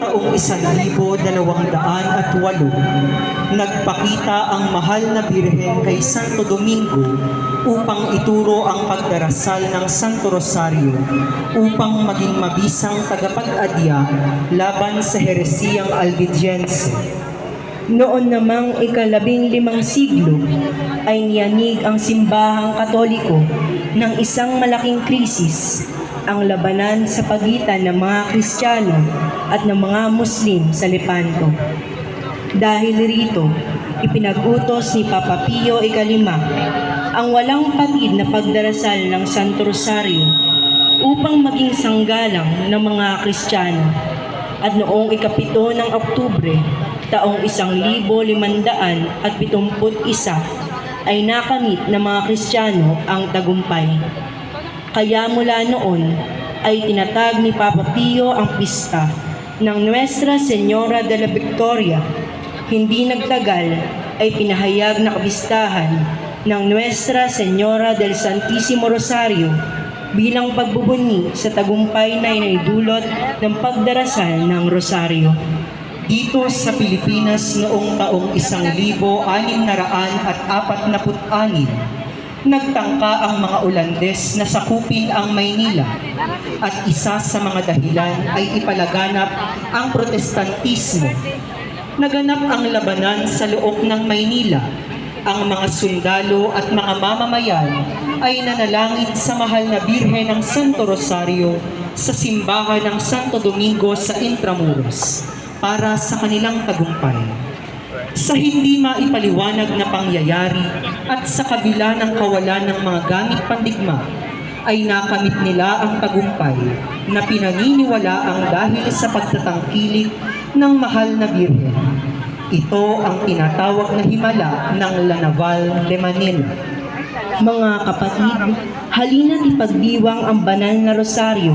taong isan libo dalawang daan at walo, nagpakita ang mahal na Birhen kay Santo Domingo upang ituro ang pagdarasal ng Santo Rosario upang maging mabisang tagapag-adya laban sa heresiyang Albigense. Noon namang ikalabing limang siglo ay niyanig ang simbahang katoliko ng isang malaking krisis, ang labanan sa pagitan ng mga Kristiyano at ng mga Muslim sa Lepanto. Dahil rito, ipinag-utos ni Papa Pio Ikalima ang walang patid na pagdarasal ng Santo Rosario upang maging sanggalang ng mga Kristiyano. At noong ikapito ng Oktubre, taong isang libo limandaan at pitumput isa, ay nakamit ng mga Kristiyano ang tagumpay. Kaya mula noon ay tinatag ni Papa Pio ang pista ng Nuestra Senora de la Victoria. Hindi nagtagal ay pinahayag na kapistahan ng Nuestra Senora del Santissimo Rosario bilang pagbubunyi sa tagumpay na inaidulot ng pagdarasal ng Rosario. Dito sa Pilipinas noong taong 1646 nagtangka ang mga Ulandes na sakupin ang Maynila at isa sa mga dahilan ay ipalaganap ang protestantismo. Naganap ang labanan sa loob ng Maynila. Ang mga sundalo at mga mamamayan ay nanalangin sa mahal na Birhen ng Santo Rosario sa simbahan ng Santo Domingo sa Intramuros para sa kanilang tagumpay. Sa hindi maipaliwanag na pangyayari at sa kabila ng kawalan ng mga gamit pandigma, ay nakamit nila ang tagumpay na pinaniniwala ang dahil sa pagtatangkilik ng mahal na Birhen. Ito ang tinatawag na himala ng Lanaval de Manila. Mga kapatid, halina't ipagdiwang ang banal na rosaryo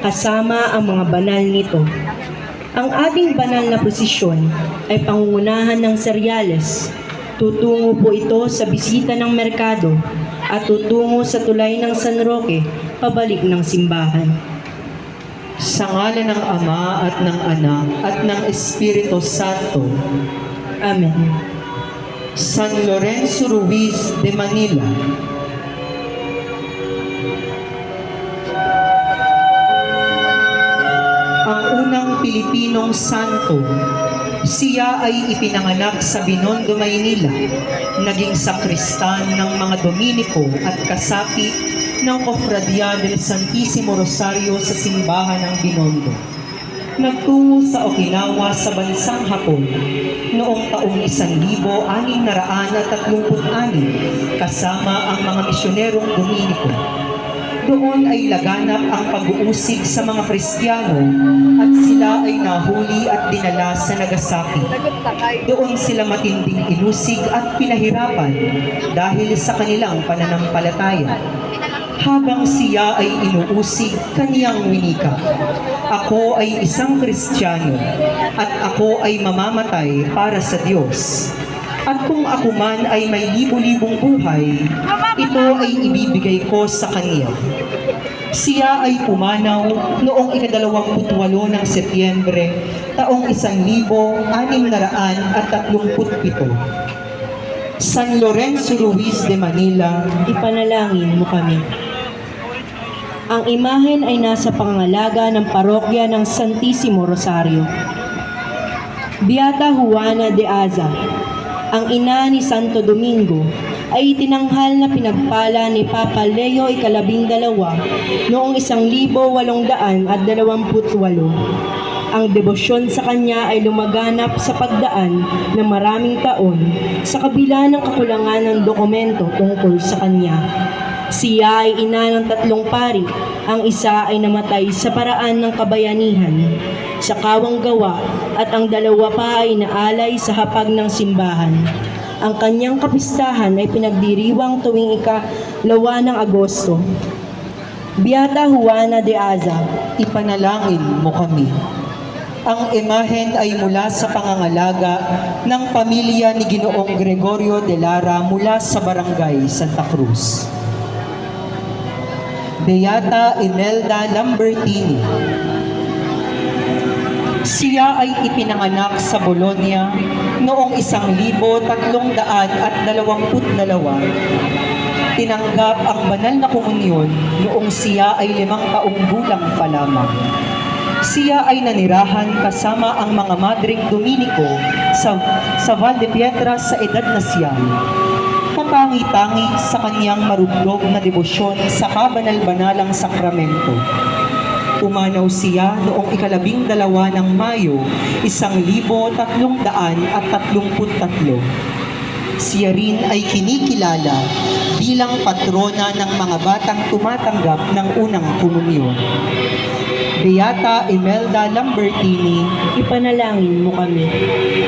kasama ang mga banal nito. Ang ating banal na posisyon ay pangungunahan ng seryales. Tutungo po ito sa bisita ng merkado at tutungo sa tulay ng San Roque pabalik ng simbahan. Sa ngalan ng Ama at ng Anak at ng Espiritu Santo, Amen. San Lorenzo Ruiz de Manila, Pilipinong santo. Siya ay ipinanganak sa Binondo, Maynila, naging sakristan ng mga Dominiko at kasapi ng Kofradia del Santissimo Rosario sa simbahan ng Binondo. Nagtungo sa Okinawa sa bansang Hapon noong taong 1636 kasama ang mga misyonerong Dominiko. Doon ay laganap ang pag-uusig sa mga Kristiyano at sila ay nahuli at dinala sa Nagasaki. Doon sila matinding inusig at pinahirapan dahil sa kanilang pananampalataya. Habang siya ay inuusig, kaniyang winika, Ako ay isang Kristiyano at ako ay mamamatay para sa Diyos. At kung ako man ay may libo-libong buhay, ito ay ibibigay ko sa Kanya. Siya ay pumanaw noong ikadalawamputwalo ng Setyembre, taong isang libo, anim na raan at tatlumputpito. San Lorenzo Ruiz de Manila, Ipanalangin mo kami. Ang imahen ay nasa pangangalaga ng parokya ng Santissimo Rosario. Beata Juana de Aza, ang ina ni Santo Domingo, ay itinanghal na pinagpala ni Papa Leo ikalabing dalawa noong isang libo walong daan at dalawamput walo. Ang debosyon sa kanya ay lumaganap sa pagdaan ng maraming taon sa kabila ng kakulangan ng dokumento tungkol sa kanya. Siya ay ina ng tatlong pari. Ang isa ay namatay sa paraan ng kabayanihan, sa kawang gawa, at ang dalawa pa ay naalay sa hapag ng simbahan. Ang kanyang kapistahan ay pinagdiriwang tuwing ikalawa ng Agosto. Beata Juana de Aza, ipanalangin mo kami. Ang imahen ay mula sa pangangalaga ng pamilya ni Ginoong Gregorio de Lara mula sa barangay Santa Cruz. Beata Imelda Lambertini, Siya ay ipinanganak sa Bologna noong isang libo tatlong daan at dalawamput dalawa. Tinanggap ang banal na komunyon noong siya ay limang taong gulang pa lamang. Siya ay nanirahan kasama ang mga madring Dominiko sa, sa Val de Pietras sa edad na siyam. Katangi-tangi sa kanyang marugdog na debosyon sa kabanal-banalang sakramento. Umanaw siya noong ikalabing dalawa ng Mayo, isang libo tatlong daan at tatlongput tatlo. Siya rin ay kinikilala bilang patrona ng mga batang tumatanggap ng unang komunyon. Beata Imelda Lambertini, ipanalangin mo kami.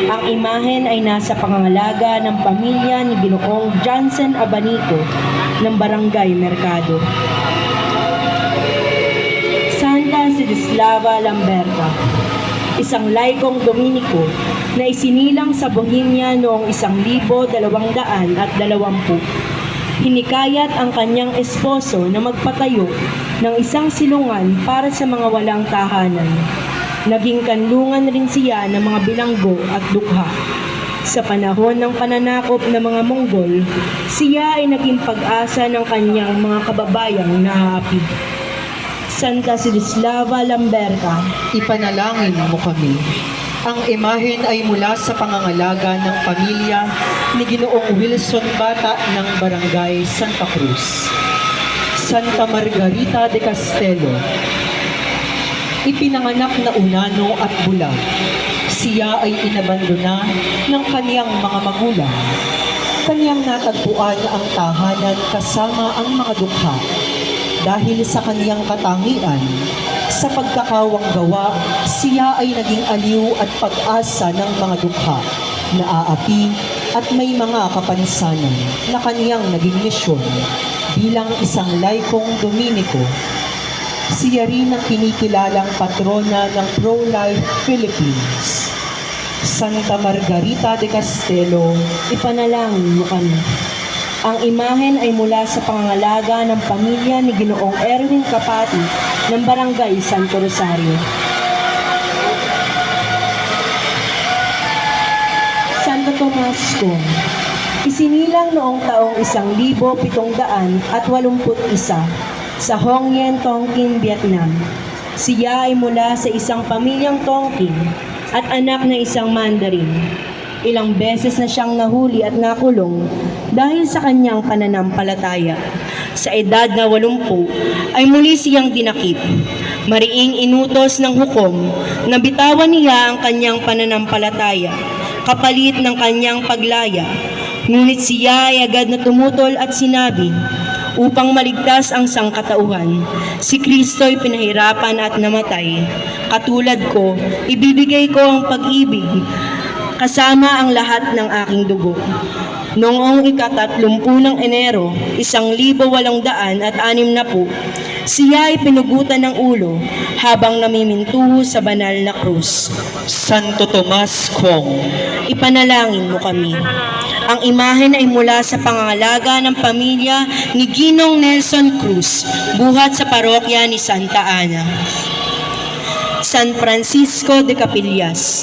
Ang imahen ay nasa pangangalaga ng pamilya ni Ginoong Johnson Abanico ng Barangay Mercado. Santa Sidislava Lamberta, isang laikong Dominiko na isinilang sa Bohemia noong 1220 Hinikayat ang kanyang esposo na magpatayo ng isang silungan para sa mga walang tahanan. Naging kanlungan rin siya ng mga bilanggo at dukha. Sa panahon ng pananakop ng mga Monggol, siya ay naging pag-asa ng kanyang mga kababayang nahapid. Santa Sidislava Lamberta, ipanalangin mo kami. Ang imahen ay mula sa pangangalaga ng pamilya ni Ginoong Wilson Bata ng Barangay Santa Cruz. Santa Margarita de Castelo. Ipinanganak na unano at bulag. Siya ay inabandona ng kaniyang mga magulang. Kaniyang natagpuan ang tahanan kasama ang mga dukha dahil sa kaniyang katangian, sa pagkakawang gawa, siya ay naging aliw at pag-asa ng mga dukha, naaapi at may mga kapansanan na kaniyang naging misyon bilang isang laikong Dominiko. Siya rin ang kinikilalang patrona ng Pro-Life Philippines. Santa Margarita de Castelo, ipanalangin mo kami. Ang imahen ay mula sa pangangalaga ng pamilya ni Ginoong Erwin Kapati ng Barangay Santo Rosario. Santo Tomas Kung Isinilang noong taong isang libo pitong daan at walumput isa sa Hong Yen, Tonkin, Vietnam. Siya ay mula sa isang pamilyang Tonkin at anak ng isang Mandarin. Ilang beses na siyang nahuli at nakulong dahil sa kanyang pananampalataya. Sa edad na walumpu ay muli siyang dinakip. Mariing inutos ng hukom na bitawan niya ang kanyang pananampalataya kapalit ng kanyang paglaya. Ngunit siya ay agad na tumutol at sinabi, upang maligtas ang sangkatauhan. Si Kristo'y pinahirapan at namatay. Katulad ko, ibibigay ko ang pag-ibig kasama ang lahat ng aking dugo. Noong ikatatlumpu ng Enero, isang libo walong daan at anim na po, siya ay pinugutan ng ulo habang namimintuho sa banal na krus. Santo Tomas Kong, Ipanalangin mo kami. Ang imahen ay mula sa pangangalaga ng pamilya ni Ginong Nelson Cruz, buhat sa parokya ni Santa Ana. San Francisco de Capillas.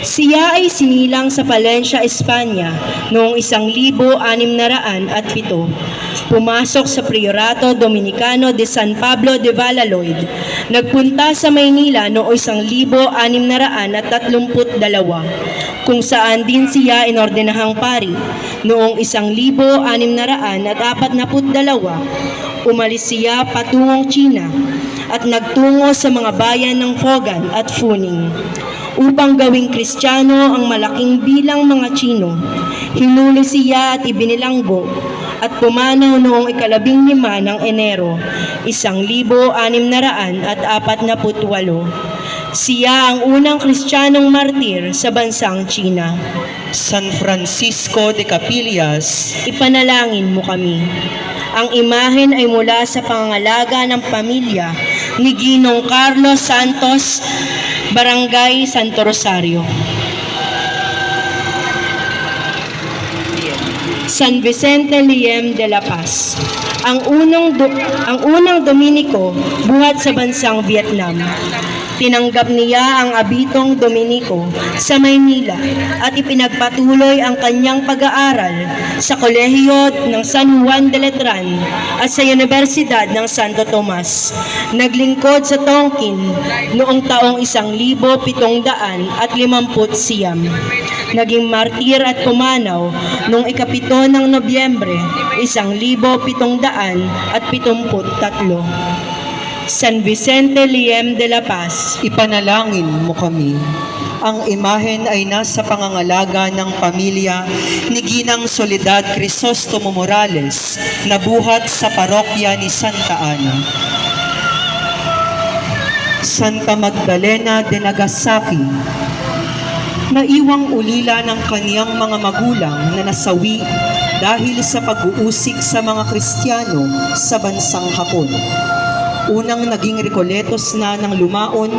Siya ay sinilang sa Palencia, Espanya noong isang libo anim na raan at pito. Pumasok sa Priorato Dominicano de San Pablo de Valladolid. Nagpunta sa Maynila noong isang libo anim na raan at tatlumput dalawa kung saan din siya inordinahang pari noong isang libo anim na raan at apat na put dalawa. Umalis siya patungong China at nagtungo sa mga bayan ng Fogan at Funing upang gawing kristyano ang malaking bilang mga Chino. Hinuli siya at ibinilanggo at pumanaw noong ikalabing lima ng Enero, isang libo anim na raan at apat na putwalo. Siya ang unang kristyanong martir sa bansang China. San Francisco de Capillas, Ipanalangin mo kami. Ang imahen ay mula sa pangangalaga ng pamilya ni Ginong Carlos Santos, Barangay Santo Rosario. San Vicente Liem de la Paz. Ang unang ang unang Dominiko buhat sa bansang Vietnam. Tinanggap niya ang abitong Dominico sa Maynila at ipinagpatuloy ang kanyang pag-aaral sa Kolehiyo ng San Juan de Letran at sa Universidad ng Santo Tomas. Naglingkod sa Tonkin noong taong 1750 siyam. Naging martir at pumanaw noong ikapito ng Nobyembre, 1773. San Vicente Liem de la Paz, Ipanalangin mo kami. Ang imahen ay nasa pangangalaga ng pamilya ni Ginang Soledad Crisostomo Morales na buhat sa parokya ni Santa Ana. Santa Magdalena de Nagasaki, naiwang ulila ng kaniyang mga magulang na nasawi dahil sa pag-uusik sa mga Kristiyano sa bansang Hapon unang naging Recoletos na ng lumaon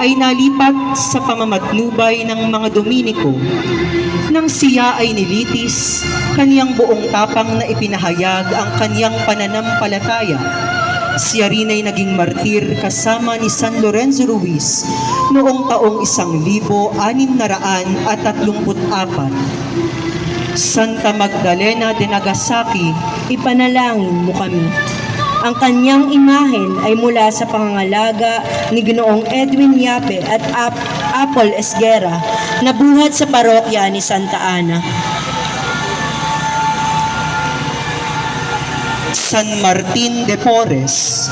ay nalipat sa pamamatnubay ng mga Dominiko. Nang siya ay nilitis, kaniyang buong tapang na ipinahayag ang kaniyang pananampalataya. Siya rin ay naging martir kasama ni San Lorenzo Ruiz noong taong isang libo anim na raan at tatlumput apat. Santa Magdalena de Nagasaki, ipanalangin mo kami. Ang kanyang imahen ay mula sa pangangalaga ni Ginoong Edwin Yape at Ap- Apple Esguera na buhat sa parokya ni Santa Ana. San Martin de Porres.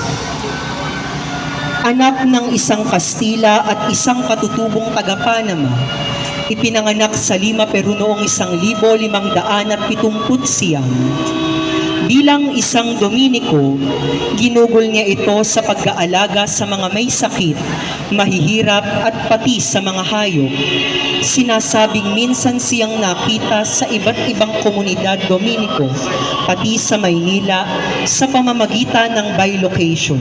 Anak ng isang Kastila at isang katutubong taga-Panama, ipinanganak sa Lima Peru noong isang libo limang daan at pitumput siyam. Bilang isang Dominiko, ginugol niya ito sa pag-aalaga sa mga may sakit, mahihirap at pati sa mga hayop. Sinasabing minsan siyang nakita sa iba't ibang komunidad Dominiko, pati sa Maynila, sa pamamagitan ng bilocation.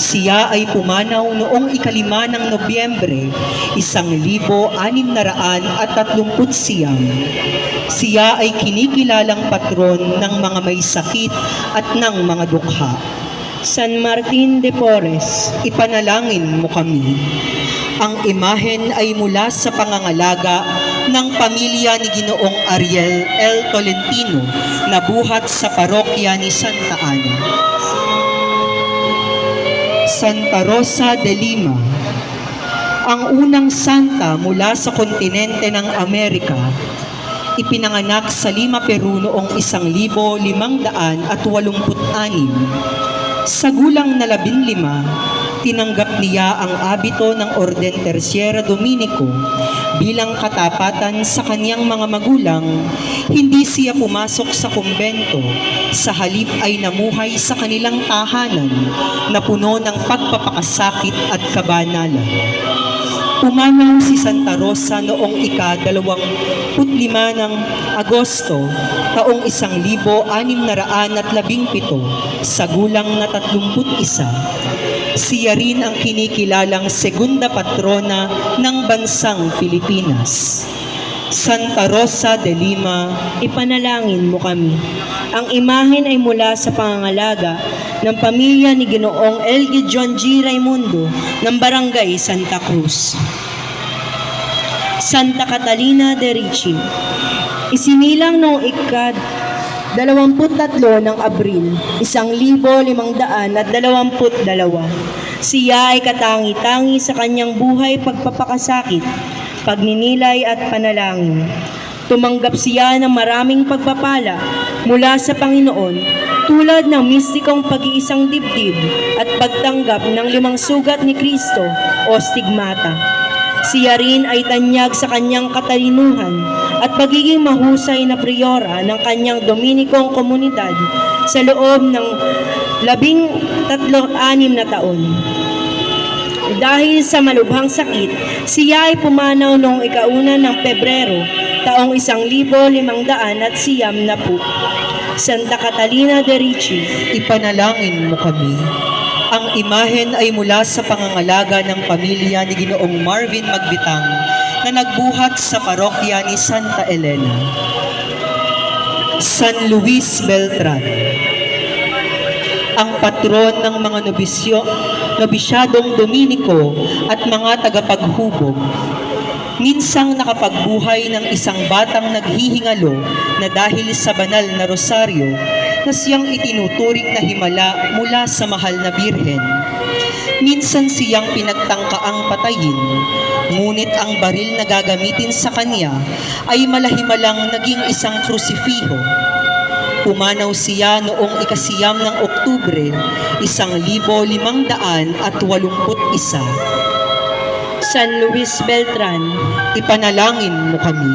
Siya ay pumanaw noong ikalima ng Nobyembre, isang libo anim na raan at tatlumput siyam. Siya ay kinikilalang patron ng mga may sakit at ng mga dukha. San Martin de Porres, Ipanalangin mo kami. Ang imahen ay mula sa pangangalaga ng pamilya ni Ginoong Ariel L. Tolentino na buhat sa parokya ni Santa Ana. Santa Rosa de Lima Ang unang santa mula sa kontinente ng Amerika ipinanganak sa Lima, Peru noong isang libo limang daan at walumput anim. Sa gulang na labinlima, tinanggap niya ang abito ng Orden Terciera Dominico bilang katapatan sa kanyang mga magulang, hindi siya pumasok sa kumbento, sa halip ay namuhay sa kanilang tahanan na puno ng pagpapakasakit at kabanalan. Pumanaw si Santa Rosa noong ika-dalawang putlima ng Agosto, taong isang libo anim na raan at labing pito, sa gulang na tatlumput isa. Siya rin ang kinikilalang segunda patrona ng bansang Pilipinas. Santa Rosa de Lima, ipanalangin mo kami. Ang imahen ay mula sa pangangalaga ng pamilya ni Ginoong Elgie John G. Raimundo ng Barangay Santa Cruz. Santa Catalina de Ricci. Isinilang noong ikad 23 ng Abril, isang libo limang daan at dalawamput dalawa. Siya ay katangi-tangi sa kanyang buhay pagpapakasakit, pagninilay at panalangin. Tumanggap siya ng maraming pagpapala mula sa Panginoon tulad ng mistikong pag-iisang dibdib at pagtanggap ng limang sugat ni Kristo o stigmata. Siya rin ay tanyag sa kanyang katalinuhan at pagiging mahusay na priyora ng kanyang Dominikong komunidad sa loob ng labing tatlo anim na taon. Dahil sa malubhang sakit, siya ay pumanaw noong ikauna ng Pebrero, taong isang libo limang daan at siyam na po. Santa Catalina de Ricci, ipanalangin mo kami. Ang imahen ay mula sa pangangalaga ng pamilya ni Ginoong Marvin Magbitang na nagbuhat sa parokya ni Santa Elena. San Luis Beltran ang patron ng mga nobisyo nobisyadong Dominiko at mga tagapaghubog. Minsang nakapagbuhay ng isang batang naghihingalo na dahil sa banal na rosaryo na siyang itinuturing na himala mula sa mahal na birhen. Minsan siyang pinagtangkaang patayin, ngunit ang baril na gagamitin sa kanya ay malahimalang naging isang krusifiho. Pumanaw siya noong ikasiyam ng Oktubre, isang libo limang daan at walumput isa. San Luis Beltran, Ipanalangin mo kami.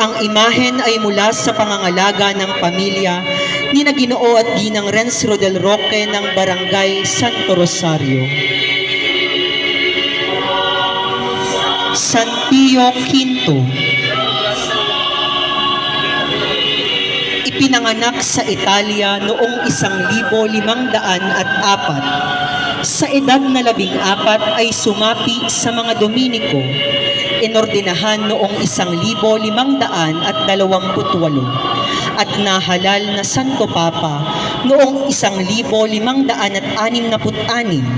Ang imahen ay mula sa pangangalaga ng pamilya ni na Ginoo at Ginang Renzo del Roque ng Barangay Santo Rosario. San Pio Quinto Ipinanganak sa Italia noong isang libo limang daan at apat. Sa edad na labing apat ay sumapi sa mga Dominiko. Inordinahan noong isang libo limang daan at dalawamput walo at nahalal na Santo Papa noong isang libo limang daan at anim na anim.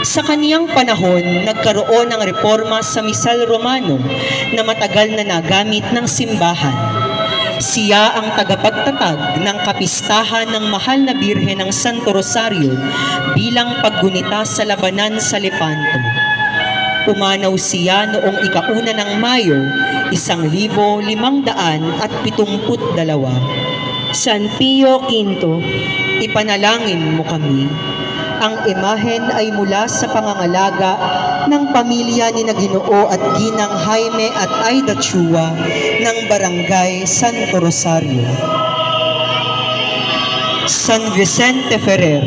Sa kaniyang panahon, nagkaroon ng reforma sa Misal Romano na matagal na nagamit ng simbahan. Siya ang tagapagtatag ng kapistahan ng mahal na Birhen ng Santo Rosario bilang paggunita sa labanan sa Lepanto. Pumanaw siya noong ikauna ng Mayo, isang libo limang daan at pitumput dalawa. San Pio Quinto, Ipanalangin mo kami. Ang imahen ay mula sa pangangalaga ng pamilya ni Naginoo at Ginang Jaime at Aida Chua ng Barangay Santo Rosario. San Vicente Ferrer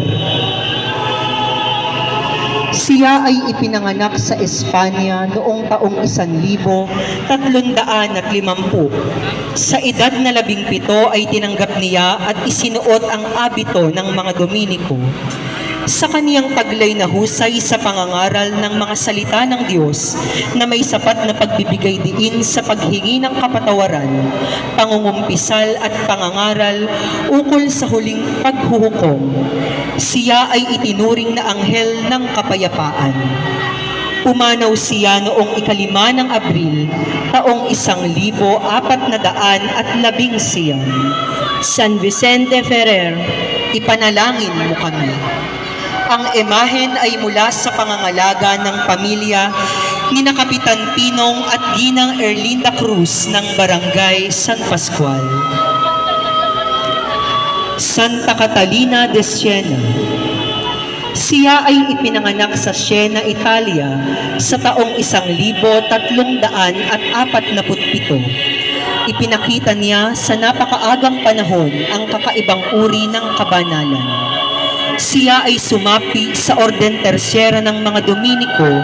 siya ay ipinanganak sa Espanya noong taong isan libo, tatlundaan at limampu. Sa edad na labing pito ay tinanggap niya at isinuot ang abito ng mga Dominiko. Sa kaniyang taglay na husay sa pangangaral ng mga salita ng Diyos na may sapat na pagbibigay diin sa paghingi ng kapatawaran, pangungumpisal at pangangaral ukol sa huling paghuhukom, siya ay itinuring na anghel ng kapayapaan. Pumanaw siya noong ikalima ng Abril, taong isang libo apat na daan at labing siyam. San Vicente Ferrer, Ipanalangin mo kami. Ang imahen ay mula sa pangangalaga ng pamilya ni na Kapitan Pinong at Ginang Erlinda Cruz ng Barangay San Pascual. Santa Catalina de Siena Siya ay ipinanganak sa Siena, Italia sa taong isang libo tatlong daan at apat na putpito. Ipinakita niya sa napakaagang panahon ang kakaibang uri ng kabanalan. Siya ay sumapi sa Orden Tersyera ng mga Dominiko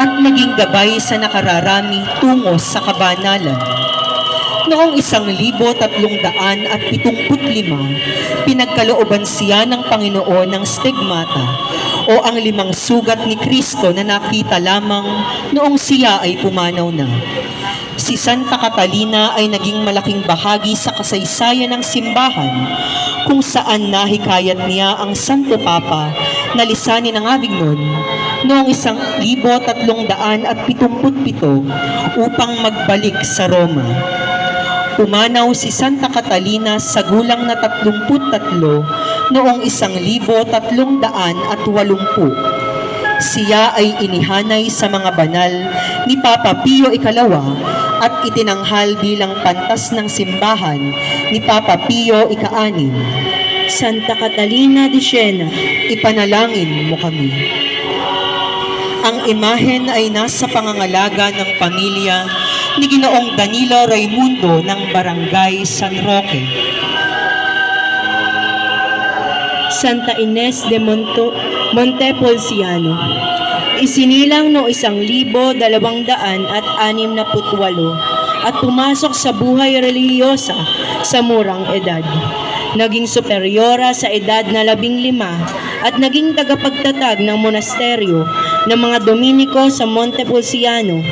at naging gabay sa nakararami tungo sa kabanalan. Noong isang libo tatlong daan at pitungput lima, pinagkalooban siya ng Panginoon ng stigmata o ang limang sugat ni Kristo na nakita lamang noong siya ay pumanaw na. Si Santa Catalina ay naging malaking bahagi sa kasaysayan ng simbahan kung saan nahikayat niya ang Santo Papa na lisanin ang Avignon noong 1377 upang magbalik sa Roma. Pumanaw si Santa Catalina sa gulang na 33 noong 1380 siya ay inihanay sa mga banal ni Papa Pio Ikalawa at itinanghal bilang pantas ng simbahan ni Papa Pio Ikaanim. Santa Catalina de Siena, Ipanalangin mo kami. Ang imahen ay nasa pangangalaga ng pamilya ni Ginoong Danilo Raimundo ng Barangay San Roque. Santa Ines de Monto, Montepulciano. Isinilang no isang libo dalawang daan at anim na putwalo at pumasok sa buhay relihiyosa sa murang edad. Naging superyora sa edad na labing lima at naging tagapagtatag ng monasteryo ng mga Dominiko sa Montepulciano.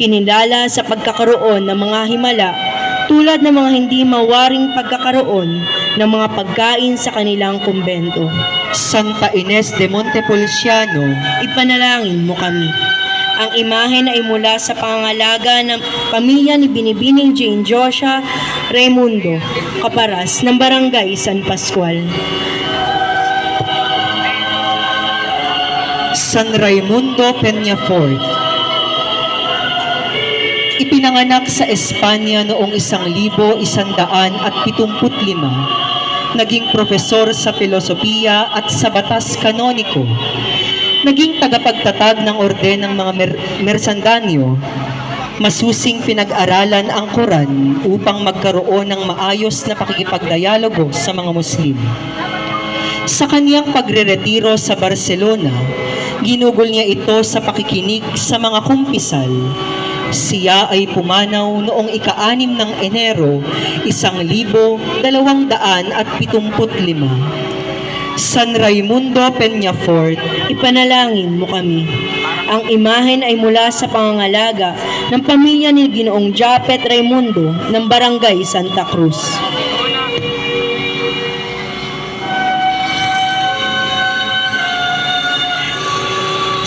Kinilala sa pagkakaroon ng mga himala tulad ng mga hindi mawaring pagkakaroon ng mga pagkain sa kanilang kumbento. Santa Ines de Montepulciano, Ipanalangin mo kami. Ang imahe na ay mula sa pangangalaga ng pamilya ni Binibining Jane Joshua Raimundo, kaparas ng Barangay San Pascual. San Raimundo Peñafort. Ipinanganak sa Espanya noong isang libo isandaan at pitumput lima. Naging profesor sa filosofiya at sa batas kanoniko. Naging tagapagtatag ng orden ng mga mer- mersandanyo. Masusing pinag-aralan ang Quran upang magkaroon ng maayos na pakikipagdialogo sa mga Muslim. Sa kaniyang pagreretiro sa Barcelona, ginugol niya ito sa pakikinig sa mga kumpisal. Siya ay pumanaw noong ika-anim ng Enero, isang libo, dalawang daan at pitumput lima. San Raimundo Peñafort, Ipanalangin mo kami. Ang imahen ay mula sa pangangalaga ng pamilya ni Ginoong Japet Raimundo ng Barangay Santa Cruz.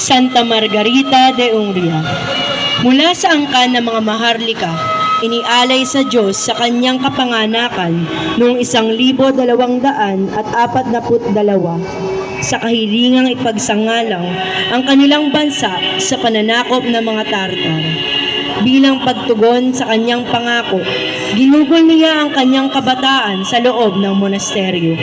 Santa Margarita de Ungria. Mula sa angkan ng mga maharlika, inialay sa Diyos sa kanyang kapanganakan noong isang libo dalawang daan at apat na dalawa sa kahilingang ipagsangalang ang kanilang bansa sa pananakop ng mga Tartar. Bilang pagtugon sa kanyang pangako, ginugol niya ang kanyang kabataan sa loob ng monasteryo.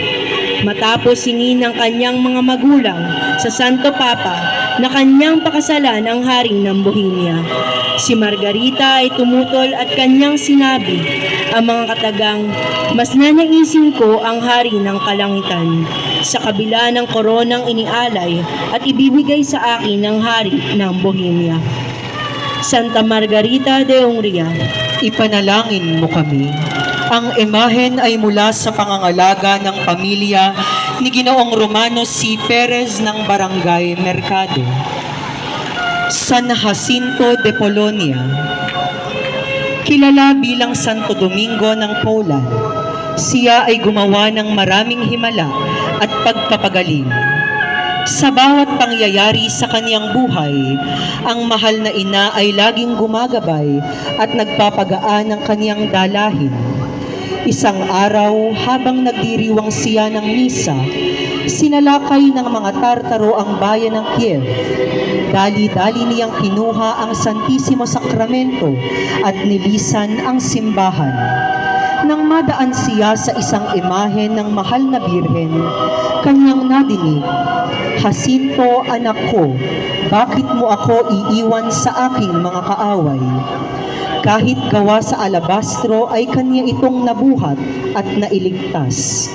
Matapos hingin ng kanyang mga magulang sa Santo Papa na kanyang pakasalan ang hari ng Bohemia. Si Margarita ay tumutol at kanyang sinabi ang mga katagang, mas nanaisin ko ang hari ng kalangitan sa kabila ng koronang inialay at ibibigay sa akin ng hari ng Bohemia. Santa Margarita de Ungria, ipanalangin mo kami. Ang imahen ay mula sa pangangalaga ng pamilya ni Ginoong Romano C. Perez ng Barangay Mercado. San Jacinto de Polonia. Kilala bilang Santo Domingo ng Poland. Siya ay gumawa ng maraming himala at pagpapagaling. Sa bawat pangyayari sa kaniyang buhay, ang mahal na ina ay laging gumagabay at nagpapagaan ng kaniyang dalahin. Isang araw, habang nagdiriwang siya ng misa, sinalakay ng mga Tartaro ang bayan ng Kiev. Dali-dali niyang kinuha ang Santisimo Sakramento at nilisan ang simbahan. Nang madaan siya sa isang imahe ng mahal na birhen, kanyang nadinig, Jacinto, anak ko, bakit mo ako iiwan sa aking mga kaaway? Kahit gawa sa alabastro ay kanya itong nabuhat at nailigtas.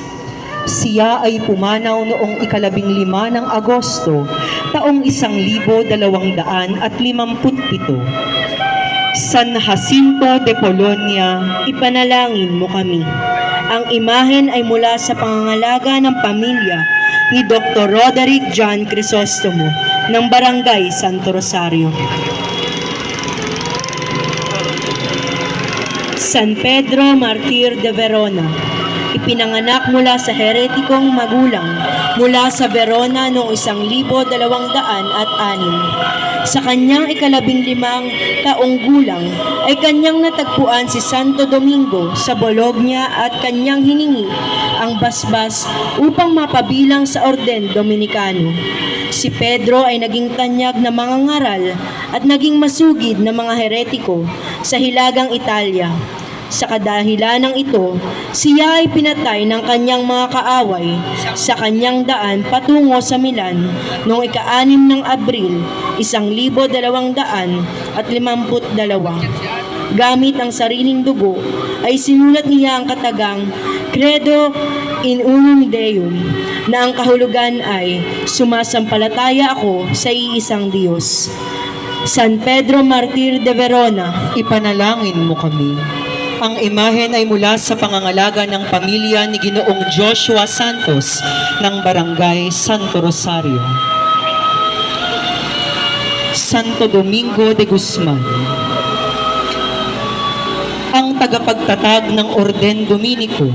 Siya ay pumanaw noong ikalabing lima ng Agosto, taong isang libo dalawang daan at limamput pito. San Jacinto de Polonia, ipanalangin mo kami. Ang imahen ay mula sa pangangalaga ng pamilya ni Dr. Roderick John Crisostomo ng Barangay Santo Rosario. San Pedro Martir de Verona Ipinanganak mula sa heretikong magulang mula sa Verona noong isang libo dalawang daan at anim. Sa kanyang ikalabing limang taong gulang ay kanyang natagpuan si Santo Domingo sa Bologna at kanyang hiningi ang basbas upang mapabilang sa Orden Dominicano. Si Pedro ay naging tanyag na mga ngaral at naging masugid na mga heretiko sa Hilagang Italia. Sa kadahilan ng ito, siya ay pinatay ng kanyang mga kaaway sa kanyang daan patungo sa Milan noong ika-anim ng Abril, isang libo dalawang daan at limamput dalawa. Gamit ang sariling dugo, ay sinulat niya ang katagang Credo in unum Deum na ang kahulugan ay sumasampalataya ako sa iisang Diyos. San Pedro Martir de Verona, ipanalangin mo kami. Ang imahen ay mula sa pangangalaga ng pamilya ni Ginoong Joshua Santos ng Barangay Santo Rosario. Santo Domingo de Guzman. Ang tagapagtatag ng Orden Dominico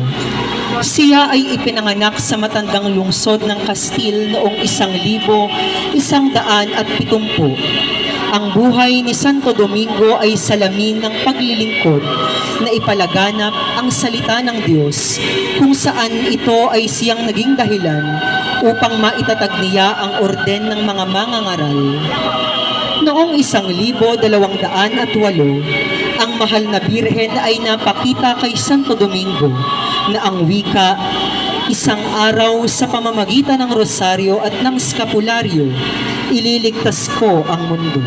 Siya ay ipinanganak sa matandang lungsod ng Kastil noong isang libo, isang daan at pitumpu. Ang buhay ni Santo Domingo ay salamin ng paglilingkod na ipalaganap ang salita ng Diyos kung saan ito ay siyang naging dahilan upang maitatag niya ang orden ng mga mangangaral. Noong isang libo dalawang daan at walo, ang mahal na birhen ay napakita kay Santo Domingo na ang wika, isang araw sa pamamagitan ng rosaryo at ng skapularyo, ililigtas ko ang mundo.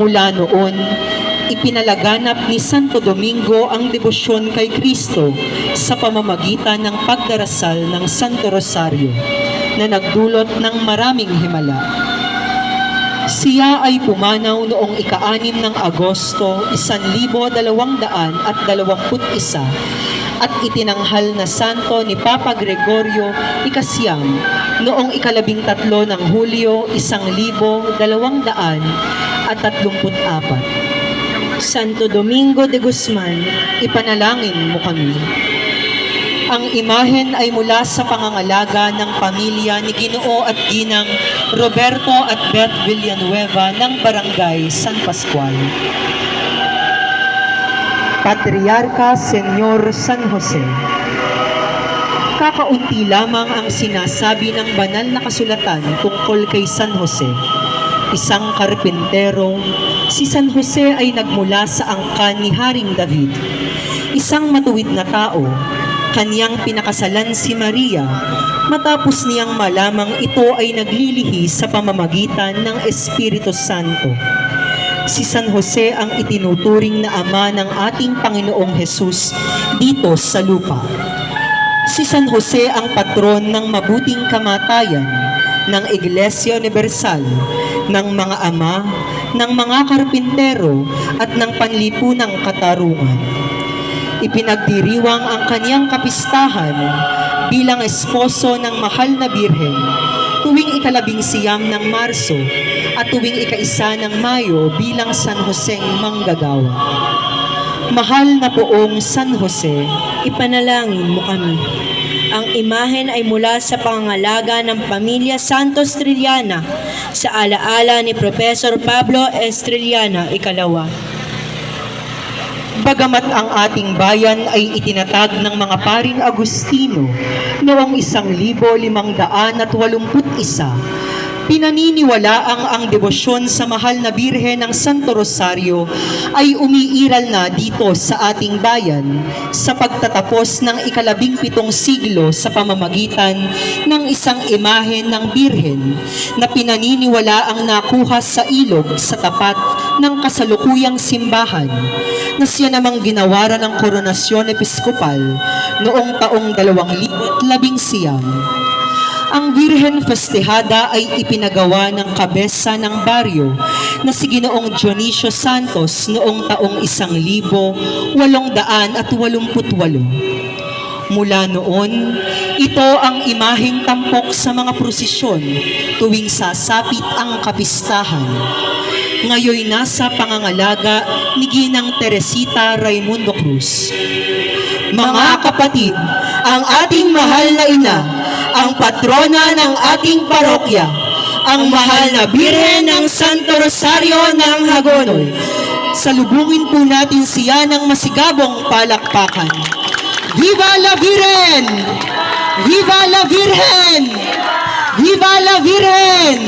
Mula noon, ipinalaganap ni Santo Domingo ang debosyon kay Kristo sa pamamagitan ng pagdarasal ng Santo Rosario na nagdulot ng maraming himala. Siya ay pumanaw noong ika-anim ng Agosto, isan libo dalawang daan at itinanghal na santo ni Papa Gregorio ikasyam noong ikalabing tatlo ng Hulyo, isang libo dalawang daan at tatlumput apat. Santo Domingo de Guzman, Ipanalangin mo kami. Ang imahen ay mula sa pangangalaga ng pamilya ni Ginoo at Ginang Roberto at Beth Villanueva ng Barangay San Pascual. Patriarka Senyor San Jose. Kakaunti lamang ang sinasabi ng banal na kasulatan tungkol kay San Jose. Isang karpintero, si San Jose ay nagmula sa angkan ni Haring David. Isang matuwid na tao, kanyang pinakasalan si Maria matapos niyang malamang ito ay naglilihi sa pamamagitan ng Espiritu Santo. Si San Jose ang itinuturing na ama ng ating Panginoong Hesus dito sa lupa. Si San Jose ang patron ng mabuting kamatayan ng Iglesia Universal, ng mga ama, ng mga karpintero at ng panlipunang katarungan. Ipinagdiriwang ang kanyang kapistahan bilang esposo ng mahal na birhen tuwing ikalabing siyam ng Marso at tuwing ikaisa ng Mayo bilang San Joseng Manggagawa. Mahal na poong San Jose, ipanalangin mo kami. Ang imahen ay mula sa pangangalaga ng pamilya Santos Trillana sa alaala ni Professor Pablo Estrellana, ikalawa. Bagamat ang ating bayan ay itinatag ng mga paring Agustino noong isang libo limang daan at walumput isa, pinaniniwalaang ang debosyon sa mahal na Birhen ng Santo Rosario ay umiiral na dito sa ating bayan sa pagtatapos ng ikalabing pitong siglo sa pamamagitan ng isang imahen ng Birhen na pinaniniwalaang nakuha sa ilog sa tapat ng kasalukuyang simbahan na siya namang ginawaran ng koronasyon episkopal noong taong 2019. Ang Virgen Festejada ay ipinagawa ng kabesa ng baryo na si Ginoong Dionisio Santos noong taong isang libo, walong daan at walumput walo. Mula noon, ito ang imaheng tampok sa mga prosesyon tuwing sasapit ang kapistahan. Ngayoy nasa pangangalaga ni Ginang Teresita Raimundo Cruz. Mga kapatid, ang ating mahal na ina, ang patrona ng ating parokya, ang mahal na Birhen ng Santo Rosario ng Hagonoy. Salubungin po natin siya ng masigabong palakpakan. Viva la Virgen! Viva la Virgen! Viva la Virgen!